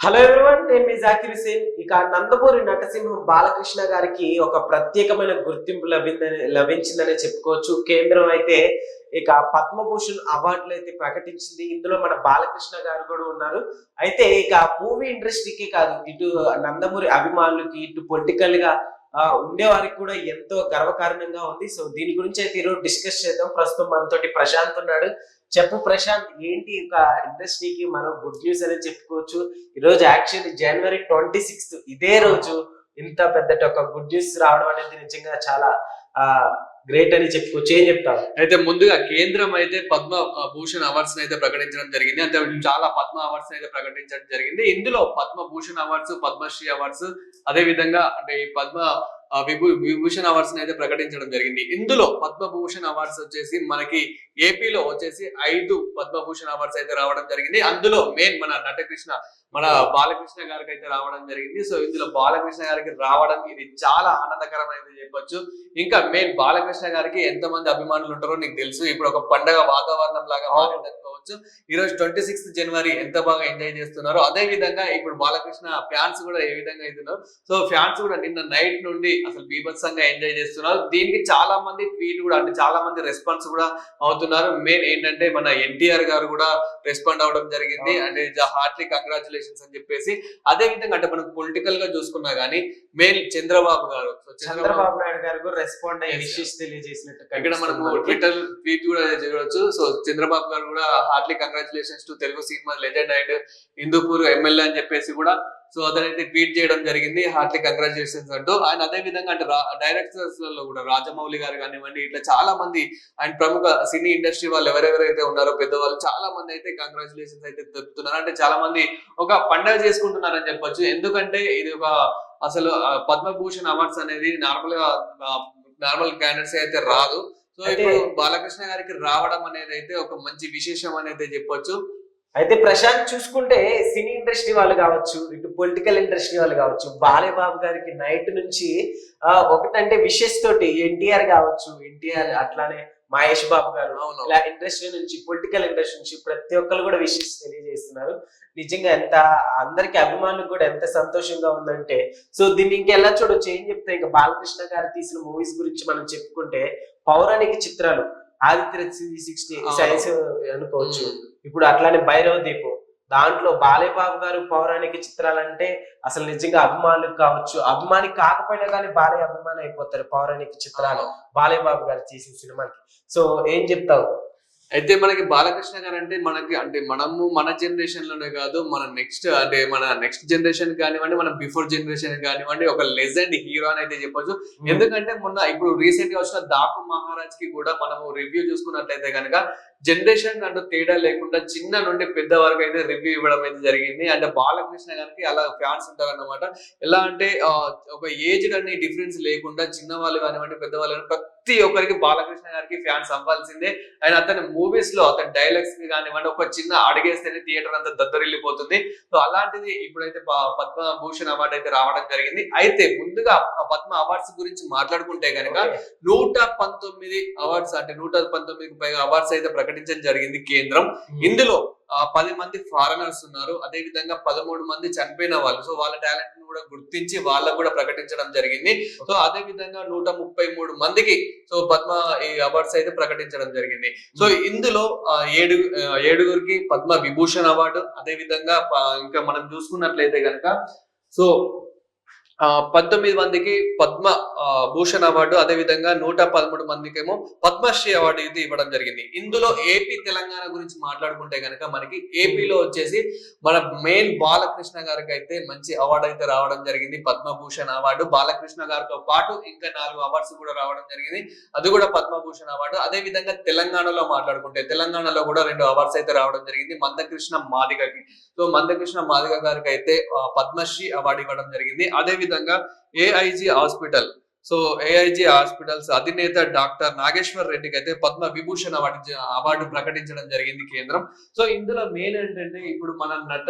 Hello everyone నేను మీ జాకిర్ హుసేన్ ఇక నందమూరి నటసింహం బాలకృష్ణ గారికి ఒక ప్రత్యేకమైన గుర్తింపు లభిందని లభించిందనే చెప్పుకోవచ్చు. కేంద్రం అయితే ఇక పద్మభూషణ్ అవార్డులు అయితే ప్రకటించింది. ఇందులో మన బాలకృష్ణ గారు కూడా ఉన్నారు. అయితే ఇక మూవీ ఇండస్ట్రీకి కాదు ఇటు నందమూరి అభిమానులకి ఇటు పొలిటికల్గా ఉండేవారికి కూడా ఎంతో గర్వకారణంగా ఉంది. సో దీని గురించి అయితే ఈరోజు డిస్కస్ చేద్దాం. ప్రస్తుతం మనతోటి ప్రశాంత్ ఉన్నాడు. చెప్పు ప్రశాంత్ ఏంటి ఒక ఇండస్ట్రీకి మనం గుడ్ న్యూస్ అనేది చెప్పుకోవచ్చు. ఈ రోజు యాక్చువల్లీ జనవరి ట్వంటీ సిక్స్త్ ఇదే రోజు ఇంత పెద్ద ఒక గుడ్ న్యూస్ రావడం అనేది నిజంగా చాలా ఆ గ్రేట్ అని చెప్పుకోవచ్చు. ఏం చెప్తావు? అయితే ముందుగా కేంద్రం అయితే పద్మ భూషణ్ అవార్డ్స్ అయితే ప్రకటించడం జరిగింది. అంటే చాలా పద్మ అవార్డ్స్ అయితే ప్రకటించడం జరిగింది. ఇందులో పద్మ భూషణ్ అవార్డ్స్ పద్మశ్రీ అవార్డ్స్ అదే విధంగా అంటే ఈ పద్మ విభూ విభూషణ్ అవార్డ్స్ అయితే ప్రకటించడం జరిగింది. ఇందులో పద్మభూషణ్ అవార్డ్స్ వచ్చేసి మనకి ఏపీలో వచ్చేసి ఐదు పద్మభూషణ్ అవార్డ్స్ అయితే రావడం జరిగింది. అందులో మెయిన్ మన నటకృష్ణ మన బాలకృష్ణ గారికి అయితే రావడం జరిగింది. సో ఇందులో బాలకృష్ణ గారికి రావడం ఇది చాలా ఆనందకరమైనది చెప్పొచ్చు. ఇంకా మెయిన్ బాలకృష్ణ గారికి ఎంత మంది అభిమానులు ఉంటారో నీకు తెలుసు. ఇప్పుడు ఒక పండగ వాతావరణం లాగా మారింది అనుకోవచ్చు ఈ రోజు ట్వంటీ సిక్స్త్ జనవరి ఎంత బాగా ఎంజాయ్ చేస్తున్నారో అదే విధంగా ఇప్పుడు బాలకృష్ణ ఫ్యాన్స్ కూడా ఏ విధంగా అవుతున్నారు సో ఫ్యాన్స్ కూడా నిన్న నైట్ నుండి అసలు బీభత్సంగా ఎంజాయ్ చేస్తున్నారు. దీనికి చాలా మంది ట్వీట్ కూడా అంటే చాలా మంది రెస్పాన్స్ కూడా అవుతున్నారు. మెయిన్ ఏంటంటే మన ఎన్టీఆర్ గారు కూడా రెస్పాండ్ అవడం జరిగింది. అంటే హార్ట్లీ కంగ్రాచులేషన్స్ అని చెప్పేసి అదే విధంగా అంటే మనం పొలిటికల్గా చూసుకున్నా గానీ మెయిన్ చంద్రబాబు గారు చంద్రబాబు నాయుడు గారు రెస్పాండ్ అయ్యి. విషెస్ తెలియజేసినట్టు ఇక్కడ మనము మనకి. ట్విట్టర్ ట్వీట్ కూడా చూడవచ్చు సో చంద్రబాబు గారు కూడా heartly congratulations to Telugu cinema legend and Hindupur MLA అని చెప్పేసి కూడా సో అతనైతే ట్వీట్ చేయడం జరిగింది. హార్ట్లీ కంగ్రాచులేషన్స్ అంటూ. ఆయన అదే విధంగా అంటే డైరెక్టర్స్లలో కూడా రాజమౌళి గారు కానివ్వండి ఇట్లా చాలా మంది అండ్ ప్రముఖ సినీ ఇండస్ట్రీ వాళ్ళు ఎవరెవరైతే ఉన్నారో పెద్దవాళ్ళు చాలా మంది అయితే కంగ్రాచులేషన్స్ అయితే తెలుపుతున్నారు అంటే చాలా మంది ఒక పండగ చేసుకుంటున్నారని చెప్పొచ్చు. ఎందుకంటే ఇది ఒక అసలు పద్మభూషణ్ అవార్డ్స్ అనేది నార్మల్గా నార్మల్ క్యాండిడేట్స్ అయితే రాదు. సో ఇప్పుడు బాలకృష్ణ గారికి రావడం అనేది అయితే ఒక మంచి విశేషం అనేది చెప్పొచ్చు. అయితే ప్రశాంత్ చూసుకుంటే సినీ ఇండస్ట్రీ వాళ్ళు కావచ్చు ఇటు పొలిటికల్ ఇండస్ట్రీ వాళ్ళు కావచ్చు బాలేబాబు గారికి నైట్ నుంచి ఒకటంటే విషెస్ తోటి ఎన్టీఆర్ కావచ్చు ఎన్టీఆర్ అట్లానే మహేష్ బాబు గారు ఇలా ఇండస్ట్రీ నుంచి పొలిటికల్ ఇండస్ట్రీ నుంచి ప్రతి ఒక్కరు కూడా విషెస్ తెలియజేస్తున్నారు. నిజంగా ఎంత అందరికి అభిమానులకు కూడా ఎంత సంతోషంగా ఉందంటే సో దీన్ని ఇంకెలా చూడొచ్చు? ఏం చెప్తే ఇంకా బాలకృష్ణ గారు తీసిన మూవీస్ గురించి మనం చెప్పుకుంటే పౌరాణిక చిత్రాలు ఆదిత్య సిక్స్టీ. సైన్స్ అనుకోవచ్చు. ఇప్పుడు అట్లానే భైరవ దీపం. దాంట్లో బాలేబాబు గారు పౌరాణిక చిత్రాలంటే అసలు నిజంగా అభిమానులకు కావచ్చు. అభిమాని కాకపోయినా కానీ బాలయ్య అభిమాని అయిపోతారు పౌరాణిక చిత్రాలు బాలేబాబు గారు చేసిన సినిమాకి. సో ఏం చెప్తావు? అయితే మనకి బాలకృష్ణ గారు అంటే మనకి అంటే మనము మన జనరేషన్లోనే కాదు మన నెక్స్ట్ అంటే మన నెక్స్ట్ జనరేషన్ కానివ్వండి మన బిఫోర్ జనరేషన్ కానివ్వండి ఒక లెజెండ్ హీరో అని అయితే చెప్పొచ్చు. ఎందుకంటే మొన్న ఇప్పుడు రీసెంట్గా వచ్చిన దాకు మహారాజ్కి కూడా మనము రివ్యూ చూసుకున్నట్లయితే కనుక జనరేషన్ అంటూ తేడా లేకుండా చిన్న నుండి పెద్ద వరకు అయితే రివ్యూ ఇవ్వడం అయితే జరిగింది. అంటే బాలకృష్ణ గారికి అలా ఫ్యాన్స్ ఉంటారు అన్నమాట ఎలా అంటే ఒక ఏజ్ అని డిఫరెన్స్ లేకుండా చిన్న వాళ్ళు కానివ్వండి పెద్దవాళ్ళు కానివ్వండి, ప్రతి ఒక్కరికి బాలకృష్ణ గారికి ఫ్యాన్స్ అవ్వాల్సిందే. అండ్ అతని మూవీస్లో అతని డైలాగ్స్ కానివ్వండి ఒక చిన్న అడిగేస్తేనే థియేటర్ అంతా దద్దరిల్లిపోతుంది. సో అలాంటిది ఇప్పుడైతే పద్మభూషణ్ అవార్డు అయితే రావడం జరిగింది. అయితే ముందుగా పద్మ అవార్డ్స్ గురించి మాట్లాడుకుంటే కనుక. నూట పంతొమ్మిది అవార్డ్స్ అంటే నూట పంతొమ్మిదికి పైగా అవార్డ్స్ అయితే ప్రకటించడం జరిగింది కేంద్రం. ఇందులో పది మంది ఫారెనర్స్ ఉన్నారు. అదే విధంగా పదమూడు మంది చనిపోయిన వాళ్ళు. సో వాళ్ళ టాలెంట్ని కూడా గుర్తించి వాళ్ళకు కూడా ప్రకటించడం జరిగింది. సో అదే విధంగా నూట ముప్పై మూడు మందికి సో పద్మ ఈ అవార్డ్స్ అయితే ప్రకటించడం జరిగింది. సో ఇందులో ఏడు ఏడుగురికి పద్మ విభూషణ్ అవార్డు. అదే విధంగా ఇంకా మనం చూసుకున్నట్లయితే కనుక సో పంతొమ్మిది మందికి పద్మ ఆ, భూషణ్ అవార్డు అదే విధంగా నూట పదమూడు మందికేమో పద్మశ్రీ అవార్డు ఇది ఇవ్వడం జరిగింది. ఇందులో ఏపీ తెలంగాణ గురించి మాట్లాడుకుంటే కనుక మనకి ఏపీలో వచ్చేసి మన మెయిన్ బాలకృష్ణ గారికి అయితే మంచి అవార్డు అయితే రావడం జరిగింది. పద్మభూషణ్ అవార్డు బాలకృష్ణ గారితో పాటు ఇంకా నాలుగు అవార్డ్స్ కూడా రావడం జరిగింది. అది కూడా పద్మభూషణ్ అవార్డు. అదే విధంగా తెలంగాణలో మాట్లాడుకుంటే తెలంగాణలో కూడా రెండు అవార్డ్స్ అయితే రావడం జరిగింది మందకృష్ణ మాదిగకి. సో మందకృష్ణ మాదిగ గారికి అయితే పద్మశ్రీ అవార్డు ఇవ్వడం జరిగింది. అదే విధంగా AIG hospital so AIG hospitals అధినేత డాక్టర్ నాగేశ్వర్ రెడ్డికి అయితే పద్మ విభూషణ్ అవార్డు అవార్డు ప్రకటించడం జరిగింది కేంద్రం. సో ఇందులో మెయిన్ ఏంటంటే ఇప్పుడు మన నట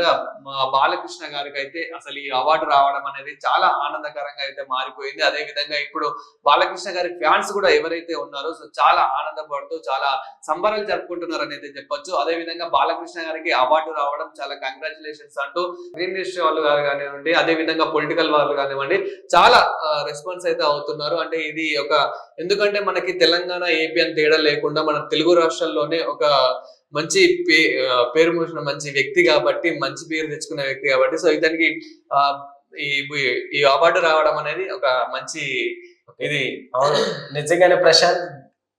బాలకృష్ణ గారికి అయితే అసలు ఈ అవార్డు రావడం అనేది చాలా ఆనందకరంగా అయితే మారిపోయింది. అదే విధంగా ఇప్పుడు బాలకృష్ణ గారి ఫ్యాన్స్ కూడా ఎవరైతే ఉన్నారో సో చాలా ఆనందపడుతూ చాలా సంబరాలు జరుపుకుంటున్నారు అయితే చెప్పొచ్చు. అదే విధంగా బాలకృష్ణ గారికి అవార్డు రావడం చాలా కంగ్రాచులేషన్స్ అంటూ గ్రీన్ ఇండస్ట్రీ వాళ్ళు గారు కానివ్వండి అదే విధంగా పొలిటికల్ వాళ్ళు కానివ్వండి చాలా రెస్పాన్స్ అయితే అవుతున్నారు అంటే ఇది ఒక ఎందుకంటే మనకి తెలంగాణ ఏపీ అని తేడా లేకుండా మన తెలుగు రాష్ట్రాల్లోనే ఒక మంచి పే పేరు మోసిన మంచి వ్యక్తి కాబట్టి మంచి పేరు తెచ్చుకున్న వ్యక్తి కాబట్టి సో ఇతనికి ఆ, ఈ ఈ అవార్డు రావడం అనేది ఒక మంచి ఇది నిజంగానే ప్రశాంత్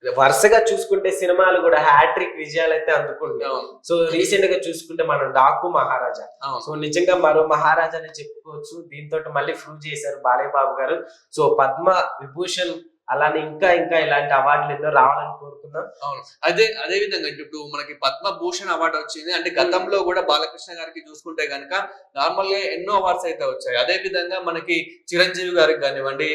వరుసగా చూసుకుంటే సినిమాలు కూడా హ్యాట్రిక్ విజయాలు అయితే అందుకుంటున్నాయి. అవును, సో రీసెంట్గా చూసుకుంటే మనం డాకు మహారాజా. సో నిజంగా మరో మహారాజాని చెప్పుకోవచ్చు. దీంతో మళ్ళీ ప్రూవ్ చేశారు బాలయ్య బాబు గారు. సో పద్మ విభూషణ్ అలానే ఇంకా ఇంకా ఇలాంటి అవార్డులు ఎన్నో రావాలని కోరుకుందాం అదే అదే విధంగా ఇప్పుడు మనకి పద్మభూషణ్ అవార్డు వచ్చింది. అంటే గతంలో కూడా బాలకృష్ణ గారికి చూసుకుంటే కనుక నార్మల్గా ఎన్నో అవార్డ్స్ అయితే వచ్చాయి. అదే విధంగా మనకి చిరంజీవి గారికి కానివ్వండి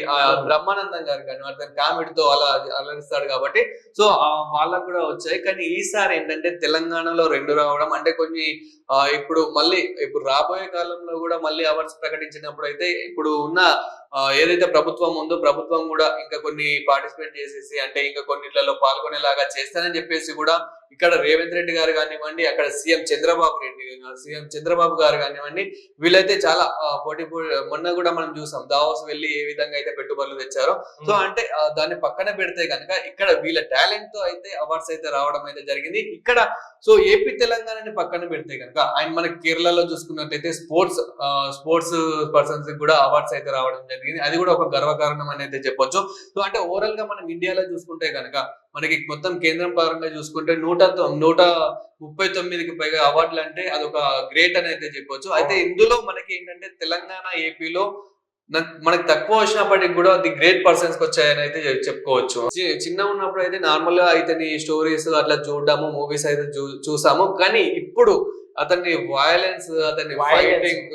బ్రహ్మానందం గారికి కానివ్వండి అతను కామెడీతో అలా అలరిస్తాడు కాబట్టి సో ఆ వాళ్ళకు కూడా వచ్చాయి. కానీ ఈసారి ఏంటంటే తెలంగాణలో రెండు రావడం అంటే కొన్ని ఇప్పుడు మళ్ళీ ఇప్పుడు రాబోయే కాలంలో కూడా మళ్ళీ అవార్డ్స్ ప్రకటించినప్పుడు అయితే ఇప్పుడు ఉన్న ఏదైతే ప్రభుత్వం ఉందో ప్రభుత్వం కూడా ఇంకా కొన్ని పార్టిసిపేట్ చేసేసి అంటే ఇంకా కొన్నిట్లలో పాల్గొనేలాగా చేస్తానని చెప్పేసి కూడా ఇక్కడ రేవంత్ రెడ్డి గారు కానివ్వండి అక్కడ సీఎం చంద్రబాబు రెడ్డి సీఎం చంద్రబాబు గారు కానివ్వండి వీళ్ళైతే చాలా పోటీ మొన్న కూడా మనం చూసాం దావోస్ వెళ్ళి ఏ విధంగా అయితే పెట్టుబడులు తెచ్చారో. సో అంటే దాన్ని పక్కన పెడితే కనుక ఇక్కడ వీళ్ళ టాలెంట్తో అయితే అవార్డ్స్ అయితే రావడం అయితే జరిగింది. ఇక్కడ సో ఏపీ తెలంగాణని పక్కన పెడితే కనుక ఆయన మనకి కేరళలో చూసుకున్నట్లయితే స్పోర్ట్స్ స్పోర్ట్స్ పర్సన్స్ కూడా అవార్డ్స్ అయితే రావడం జరిగింది. అది కూడా ఒక గర్వకారణం అని అయితే చెప్పొచ్చు. సో అంటే ఓవరాల్గా మనం ఇండియాలో చూసుకుంటే కనుక మనకి మొత్తం కేంద్రం పరంగా చూసుకుంటే నూట నూట ముప్పై తొమ్మిదికి పైగా అవార్డులు అంటే అదొక గ్రేట్ అని అయితే చెప్పొచ్చు. అయితే ఇందులో మనకి ఏంటంటే తెలంగాణ ఏపీలో నాకు- మనకి తక్కువ వచ్చినప్పటికి కూడా అది గ్రేట్ పర్సన్స్ వచ్చాయని అయితే చెప్పుకోవచ్చు. చిన్న ఉన్నప్పుడు అయితే నార్మల్గా ఇతని స్టోరీస్ అట్లా చూడడము మూవీస్ అయితే చూసాము. కానీ ఇప్పుడు అతని వయలెన్స్ అతని ఫైటింగ్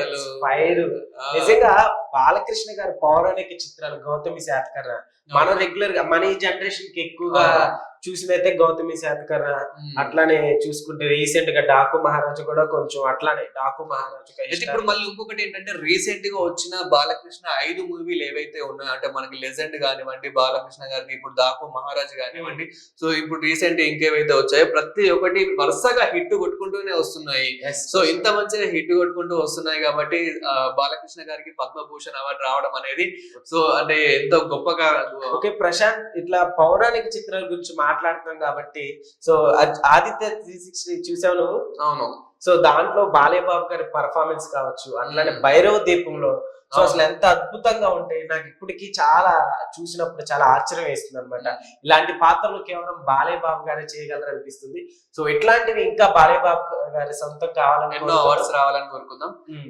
అసలు ఫైర్ ఆ, నిజంగా బాలకృష్ణ గారి పౌరాణిక చిత్రాలు గౌతమి శాతకర్ణ మన రెగ్యులర్గా మన ఈ జనరేషన్కి ఎక్కువగా చూసినైతే గౌతమి శాతకర్ణ ఉమ్. అట్లానే చూసుకుంటే రీసెంట్గా డాకు మహారాజు కూడా కొంచెం అట్లానే డాకు మహారాజు అయితే ఇప్పుడు మళ్ళీ ఇంకొకటి ఏంటంటే రీసెంట్గా వచ్చిన బాలకృష్ణ ఐదు మూవీలు ఏవైతే ఉన్నాయో అంటే మనకి లెజెండ్ కానివ్వండి బాలకృష్ణ గారికి ఇప్పుడు దాకు మహారాజ్ కానివ్వండి. సో ఇప్పుడు రీసెంట్ ఇంకేవైతే వచ్చాయో ప్రతి ఒక్కటి వరుసగా హిట్ కొట్టుకుంటూనే వస్తున్నాయి. సో ఇంత మంచిగా హిట్ కొట్టుకుంటూ వస్తున్నాయి కాబట్టి బాలకృష్ణ గారికి పద్మభూషణ్ అవార్డు రావడం అనేది. సో అంటే ఎంతో గొప్పగా ఓకే ప్రశాంత్ ఇట్లా పౌరాణిక చిత్రాల గురించి మాట్లాడుతున్నాం కాబట్టి సో ఆదిత్య త్రీ సిక్స్టీ చూసావు నువ్వు? అవును. సో దాంట్లో బాలయ్య బాబు గారి పర్ఫార్మెన్స్ కావచ్చు అట్లానే మ్మ్. భైరవ దీపంలో. సో. అసలు ఎంత అద్భుతంగా ఉంటాయి నాకు ఇప్పటికీ చాలా చూసినప్పుడు చాలా ఆశ్చర్యం వేస్తుంది అనమాట ఇలాంటి పాత్రలు కేవలం బాలయ్య బాబు గారే చేయగలరు అనిపిస్తుంది. సో ఇట్లాంటివి ఇంకా బాలయ్య బాబు గారి సొంతం కావాలని ఎన్నో అవార్డ్స్ రావాలని కోరుకుందాం. మ్మ్.